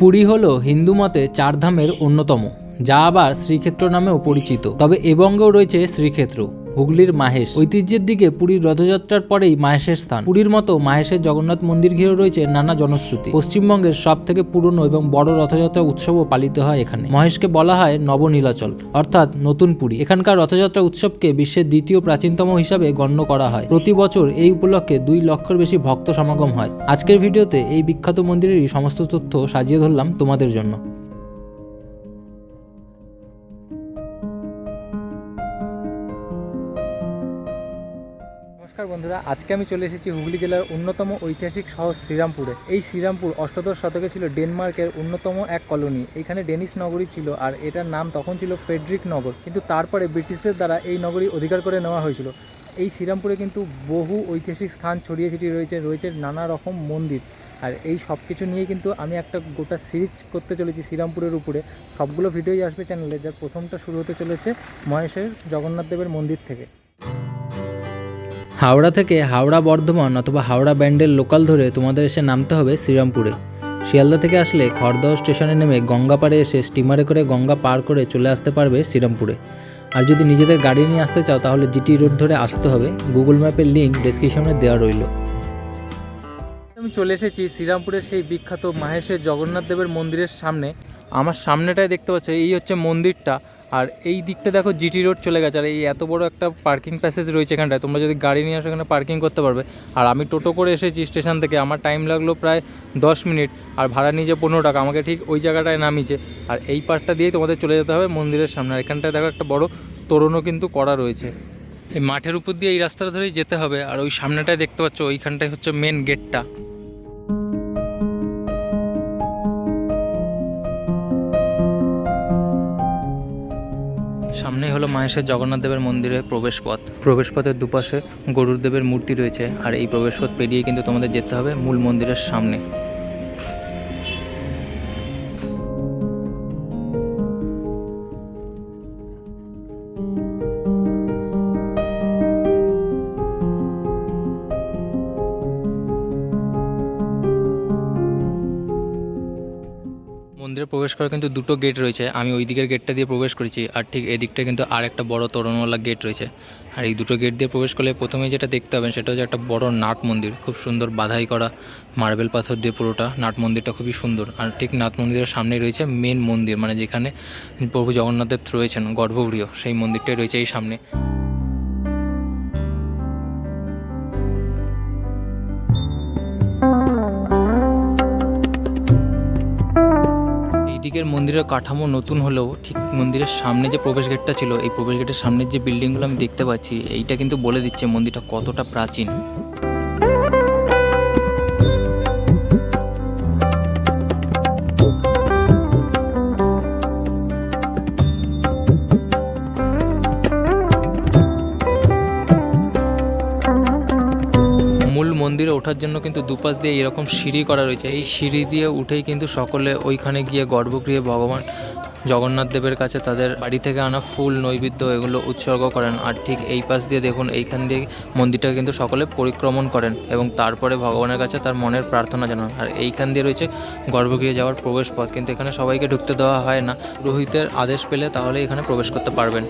পুরী হল হিন্দু মতে চারধামের অন্যতম, যা আবার শ্রীক্ষেত্র নামেও পরিচিত, তবে এবঙ্গেও রয়েছে শ্রীক্ষেত্র। হুগলির মাহেশ। ঐতিহ্যের দিকে পুরীর রথযাত্রার পরেই মাহেশের স্থান। পুরীর মতো মাহেশের জগন্নাথ মন্দির ঘিরে রয়েছে নানা জনশ্রুতি। পশ্চিমবঙ্গের সব থেকে পুরনো এবং বড় রথযাত্রা উৎসবও পালিত হয় এখানে। মহেশকে বলা হয় নবনীলাচল, অর্থাৎ নতুন পুরী। এখানকার রথযাত্রা উৎসবকে বিশ্বের দ্বিতীয় প্রাচীনতম হিসাবে গণ্য করা হয়। প্রতি বছর এই উপলক্ষে দুই লক্ষের বেশি ভক্ত সমাগম হয়। আজকের ভিডিওতে এই বিখ্যাত মন্দিরেরই সমস্ত তথ্য সাজিয়ে ধরলাম তোমাদের জন্য। বন্ধুরা, আজকে আমি চলে এসেছি হুগলি জেলার অন্যতম ঐতিহাসিক শহর শ্রীরামপুরে। এই শ্রীরামপুর অষ্টাদশ শতকে ছিল ডেনমার্কের অন্যতম এক কলোনি। এখানে ডেনিশ নগরী ছিল আর এটার নাম তখন ছিল ফেডরিক নগর। কিন্তু তারপরে ব্রিটিশদের দ্বারা এই নগরী অধিকার করে নেওয়া হয়েছিল। এই শ্রীরামপুরে কিন্তু বহু ঐতিহাসিক স্থান ছড়িয়ে ছিটিয়ে রয়েছে রয়েছে নানা রকম মন্দির। আর এই সব কিছু নিয়ে কিন্তু আমি একটা গোটা সিরিজ করতে চলেছি শ্রীরামপুরের উপরে। সবগুলো ভিডিওই আসবে চ্যানেলে, যার প্রথমটা শুরু হতে চলেছে মহেশের জগন্নাথ দেবের মন্দির থেকে। হাওড়া থেকে হাওড়া বর্ধমান অথবা হাওড়া ব্যান্ডের লোকাল ধরে তোমাদের এসে নামতে হবে শ্রীরামপুরে। শিয়ালদা থেকে আসলে খড়দহ স্টেশনে নেমে গঙ্গাপাড়ে এসে স্টিমারে করে গঙ্গা পার করে চলে আসতে পারবে শ্রীরামপুরে। আর যদি নিজেদের গাড়ি নিয়ে আসতে চাও তাহলে জিটি রোড ধরে আসতে হবে। গুগল ম্যাপের লিঙ্ক ডেসক্রিপশনে দেওয়া রইল। আমি চলে এসেছি শ্রীরামপুরের সেই বিখ্যাত মাহেশের জগন্নাথ দেবের মন্দিরের সামনে। আমার সামনেটায় দেখতে পাচ্ছ, এই হচ্ছে মন্দিরটা। আর এই দিকটা দেখো জিটি রোড চলে গেছে। আর এই এত বড় একটা পার্কিং প্যাসেজ রয়েছে এখানটায়। তোমরা যদি গাড়ি নিয়ে আসো এখানে পার্কিং করতে পারবে। আর আমি টোটো করে এসেছি স্টেশন থেকে। আমার টাইম লাগল প্রায় দশ মিনিট। আর ভাড়া নিয়েছে পনেরো টাকা। আমাকে ঠিক ওই জায়গাটায় নামিয়েছে। আর এই পার্টটা দিয়েই তোমাদের চলে যেতে হবে মন্দিরের সামনে। আর এখানটায় দেখো একটা বড় তোরণও কিন্তু করা রয়েছে। এই মাঠের উপর দিয়ে এই রাস্তাটা ধরেই যেতে হবে। আর ওই সামনেটায় দেখতে পাচ্ছ, ওইখানটায় হচ্ছে মেন গেটটা সামনেই হলো মাহেশের জগন্নাথ দেবের মন্দিরের প্রবেশপথ। প্রবেশপথের দুপাশে গরুর দেবের মূর্তি রয়েছে। আর এই প্রবেশপথ পেরিয়ে কিন্তু তোমাদের যেতে হবে মূল মন্দিরের সামনে। প্রবেশ করার কিন্তু দুটো গেট রয়েছে। আমি ওই দিকের গেটটা দিয়ে প্রবেশ করেছি আর ঠিক এদিকটা কিন্তু আর একটা বড় তোরণওয়ালা গেট রয়েছে। আর এই দুটো গেট দিয়ে প্রবেশ করলে প্রথমে যেটা দেখতে পাবেন সেটা হচ্ছে একটা বড় নাট মন্দির। খুব সুন্দর বাধাই করা মার্বেল পাথর দিয়ে পুরোটা। নাট মন্দিরটা খুবই সুন্দর। আর ঠিক নাট মন্দিরের সামনেই রয়েছে মেন মন্দির মানে যেখানে প্রভু জগন্নাথ দেব রয়েছেন গর্ভগৃহ, সেই মন্দিরটাই রয়েছে এই সামনে। মন্দিরের কাঠামো নতুন হলেও ঠিক মন্দিরের সামনে যে প্রবেশ গেটটা ছিল, এই প্রবেশ গেটের সামনের যে বিল্ডিংগুলো আমি দেখতে পাচ্ছি, এইটা কিন্তু বলে দিচ্ছে মন্দিরটা কতটা প্রাচীন। মন্দিরে ওঠার জন্য কিন্তু দুপাশ দিয়ে এরকম সিঁড়ি করা রয়েছে। এই সিঁড়ি দিয়ে উঠেই কিন্তু সকলে ওইখানে গিয়ে গর্ভগৃহে ভগবান জগন্নাথ দেবের কাছে তাদের বাড়ি থেকে আনা ফুল, নৈবেদ্য এগুলো উৎসর্গ করেন। আর ঠিক এই পাশ দিয়ে দেখুন, এইখান দিয়ে মন্দিরটা কিন্তু সকলে পরিক্রমণ করেন এবং তারপরে ভগবানের কাছে তার মনের প্রার্থনা জানান। আর এইখান দিয়ে রয়েছে গর্ভগৃহে যাওয়ার প্রবেশ পথ। কিন্তু এখানে সবাইকে ঢুকতে দেওয়া হয় না। রোহিতের আদেশ পেলে তাহলে এখানে প্রবেশ করতে পারবেন।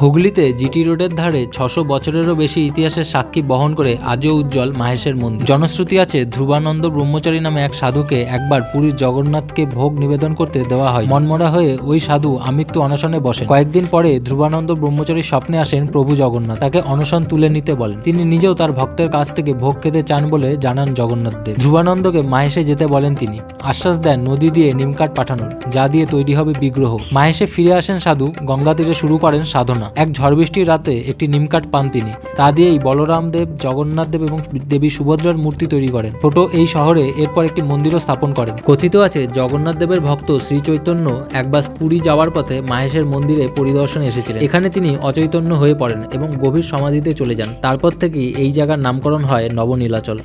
হুগলিতে জিটি রোডের ধারে ছশো বছরেরও বেশি ইতিহাসের সাক্ষী বহন করে আজও উজ্জ্বল মাহেশের মন্দির। জনশ্রুতি আছে ধ্রুবানন্দ ব্রহ্মচারী নামে এক সাধুকে একবার পুরীর জগন্নাথকে ভোগ নিবেদন করতে দেওয়া হয়। মনমরা হয়ে ওই সাধু আমৃত্যু অনশনে বসেন। কয়েকদিন পরে ধ্রুবানন্দ ব্রহ্মচারী স্বপ্নে আসেন প্রভু জগন্নাথ। তাকে অনশন তুলে নিতে বলেন। তিনি নিজেও তার ভক্তের কাছ থেকে ভোগ খেতে চান বলে জানান জগন্নাথ দেব। ধ্রুবানন্দকে মাহেশে যেতে বলেন তিনি। আশ্বাস দেন নদী দিয়ে নিমকাঠ পাঠানোর, যা দিয়ে তৈরি হবে বিগ্রহ। মাহেশে ফিরে আসেন সাধু গঙ্গা তীরে শুরু করেন সাধনা। এক ঝড় বৃষ্টির রাতে একটি নিমকাঠ পান তিনি। তা দিয়েই বলরাম দেব, জগন্নাথ দেব এবং দেবী সুভদ্রার মূর্তি তৈরি করেন। ছোট এই শহরে এরপর একটি মন্দিরও স্থাপন করেন। কথিত আছে, জগন্নাথ দেবের ভক্ত শ্রী চৈতন্য একবার পুরী যাওয়ার পথে মাহেশের মন্দিরে পরিদর্শনে এসেছিলেন। এখানে তিনি অচৈতন্য হয়ে পড়েন এবং গভীর সমাধিতে চলে যান। তারপর থেকেই এই জায়গার নামকরণ হয় নবনীলাচল।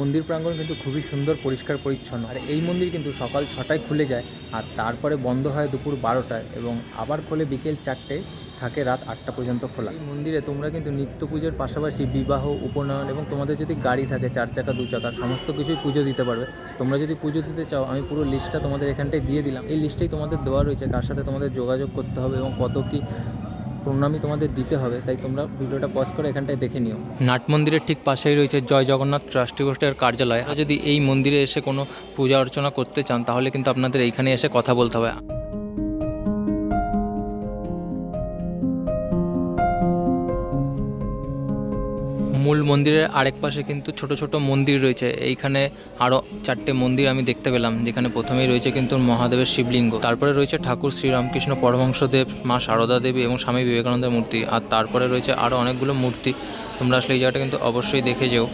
মন্দির প্রাঙ্গণ কিন্তু খুবই সুন্দর, পরিষ্কার, পরিচ্ছন্ন। আর এই মন্দির কিন্তু সকাল ছটায় খুলে যায় আর তারপরে বন্ধ হয় দুপুর বারোটায় এবং আবার খোলে বিকেল চারটেয় থাকে রাত আটটা পর্যন্ত খোলা। এই মন্দিরে তোমরা কিন্তু নিত্য পুজোর পাশাপাশি বিবাহ, উপনয়ন এবং তোমাদের যদি গাড়ি থাকে, চার চাকা, দু চাকা, সমস্ত কিছুই পুজো দিতে পারবে। তোমরা যদি পুজো দিতে চাও, আমি পুরো লিস্টটা তোমাদের এখানটায় দিয়ে দিলাম। এই লিস্টেই তোমাদের দেওয়া রয়েছে কার সাথে তোমাদের যোগাযোগ করতে হবে এবং কত কী প্রণামী তোমাদের দিতে হবে, তাই তোমরা ভিডিওটা পজ করে এখানটায় দেখে নিও। নাট মন্দিরের ঠিক পাশেই রয়েছে জয় জগন্নাথ ট্রাস্টি গোষ্ঠীর কার্যালয়। যদি এই মন্দিরে এসে কোনো পূজা অর্চনা করতে চান, তাহলে কিন্তু আপনাদের এইখানে এসে কথা বলতে হবে। মূল মন্দিরের আরেক পাশে কিন্তু ছোট ছোট মন্দির রয়েছে। এইখানে আরও চারটে মন্দির আমি দেখতে পেলাম, যেখানে প্রথমেই রয়েছে কিন্তু মহাদেবের শিবলিঙ্গ। তারপরে রয়েছে ঠাকুর শ্রীরামকৃষ্ণ পরমহংসদেব, মা সারদা দেবী এবং স্বামী বিবেকানন্দের মূর্তি। আর তারপরে রয়েছে আরও অনেকগুলো মূর্তি। তোমরা আসলে এই জায়গাটা কিন্তু অবশ্যই দেখে যেও।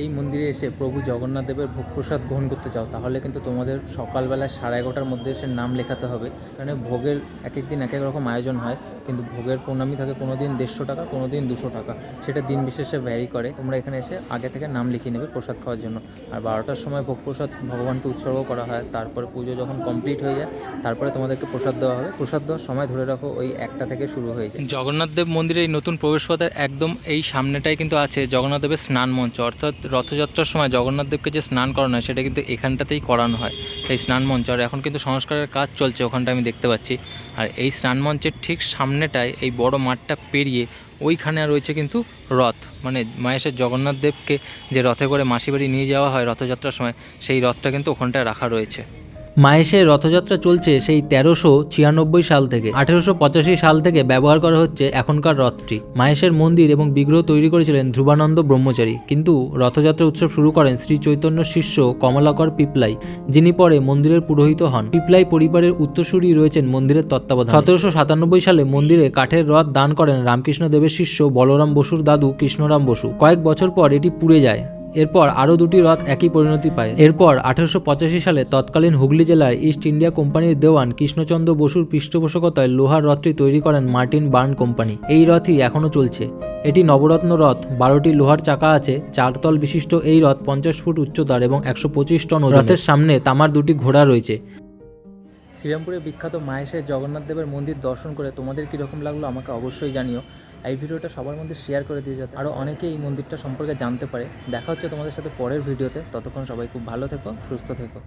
এই মন্দিরে এসে প্রভু জগন্নাথ দেবের ভোগ প্রসাদ গ্রহণ করতে চাও, তাহলে কিন্তু তোমাদের সকালবেলা সাড়ে এগারোটার মধ্যে এসে নাম লেখাতে হবে। এখানে ভোগের এক এক দিন এক এক রকম আয়োজন হয়, কিন্তু ভোগের প্রণামী থাকে কোনো দিন দেড়শো টাকা কোনো দিন দুশো টাকা। সেটা দিন বিশেষে ভ্যারি করে। তোমরা এখানে এসে আগে থেকে নাম লিখিয়ে নেবে প্রসাদ খাওয়ার জন্য। আর বারোটার সময় ভোগ প্রসাদ ভগবানকে উৎসর্গ করা হয়, তারপরে পুজো যখন কমপ্লিট হয়ে যায়, তারপরে তোমাদেরকে প্রসাদ দেওয়া হবে। প্রসাদ দেওয়ার সময় ধরে রাখো ওই একটা থেকে শুরু হয়ে যায়। জগন্নাথ দেব মন্দিরে এই নতুন প্রবেশপথের একদম এই সামনেটাই কিন্তু আছে জগন্নাথ দেবের স্নান মঞ্চ অর্থাৎ রথযাত্রার সময় জগন্নাথদেবকে যে স্নান করানো হয়, সেটা কিন্তু এখানটাতেই করানো হয়। এই স্নান মঞ্চ, আর এখন কিন্তু সংস্কারের কাজ চলছে, ওখানটা আমি দেখতে পাচ্ছি। আর এই স্নান মঞ্চের ঠিক সামনেটায় এই বড় মাঠটা পেরিয়ে ওইখানে রয়েছে কিন্তু রথ। মানে মায়েশের জগন্নাথদেবকে যে রথে করে মাসি বাড়ি নিয়ে যাওয়া হয় রথযাত্রার সময়, সেই রথটা কিন্তু ওখানটায় রাখা রয়েছে। মায়েশের রথযাত্রা চলছে সেই তেরোশো ছিয়ানব্বই সাল থেকে। আঠেরোশো পঁচাশি সাল থেকে ব্যবহার করা হচ্ছে এখনকার রথটি। মায়েশের মন্দির এবং বিগ্রহ তৈরি করেছিলেন ধ্রুবানন্দ ব্রহ্মচারী। কিন্তু রথযাত্রা উৎসব শুরু করেন শ্রী চৈতন্য শিষ্য কমলাকর পিপলাই, যিনি পরে মন্দিরের পুরোহিত হন। পিপলাই পরিবারের উত্তরসূরি রয়েছেন মন্দিরের তত্ত্বাবধান। সতেরোশো সাতানব্বই সালে মন্দিরে কাঠের রথ দান করেন রামকৃষ্ণ দেবের শিষ্য বলরাম বসুর দাদু কৃষ্ণরাম বসু। কয়েক বছর পর এটি পুড়ে যায়। এরপর আরও দুটি রথ একই পরিণতি পায়। এরপর আঠারোশো পঁচাশি সালে তৎকালীন হুগলি জেলার ইস্ট ইন্ডিয়া কোম্পানির দেওয়ান কৃষ্ণচন্দ্র বসুর পৃষ্ঠপোষকতায় লোহার রথটি তৈরি করেন মার্টিন বার্ন কোম্পানি। এই রথই এখনও চলছে। এটি নবরত্ন রথ, বারোটি লোহার চাকা আছে চারতল বিশিষ্ট এই রথ পঞ্চাশ ফুট উচ্চতার এবং একশো পঁচিশ টন। রথের সামনে তামার দুটি ঘোড়া রয়েছে। শ্রীরামপুরে বিখ্যাত মাহেশের জগন্নাথ দেবের মন্দির দর্শন করে তোমাদের কীরকম লাগল আমাকে অবশ্যই জানিও। এই ভিডিওটা সবার মধ্যে শেয়ার করে দিয়ে যাতে আরও অনেকে এই মন্দিরটা সম্পর্কে জানতে পারে। দেখা হচ্ছে তোমাদের সাথে পরের ভিডিওতে। ততক্ষণ সবাই খুব ভালো থেকো, সুস্থ থেকো।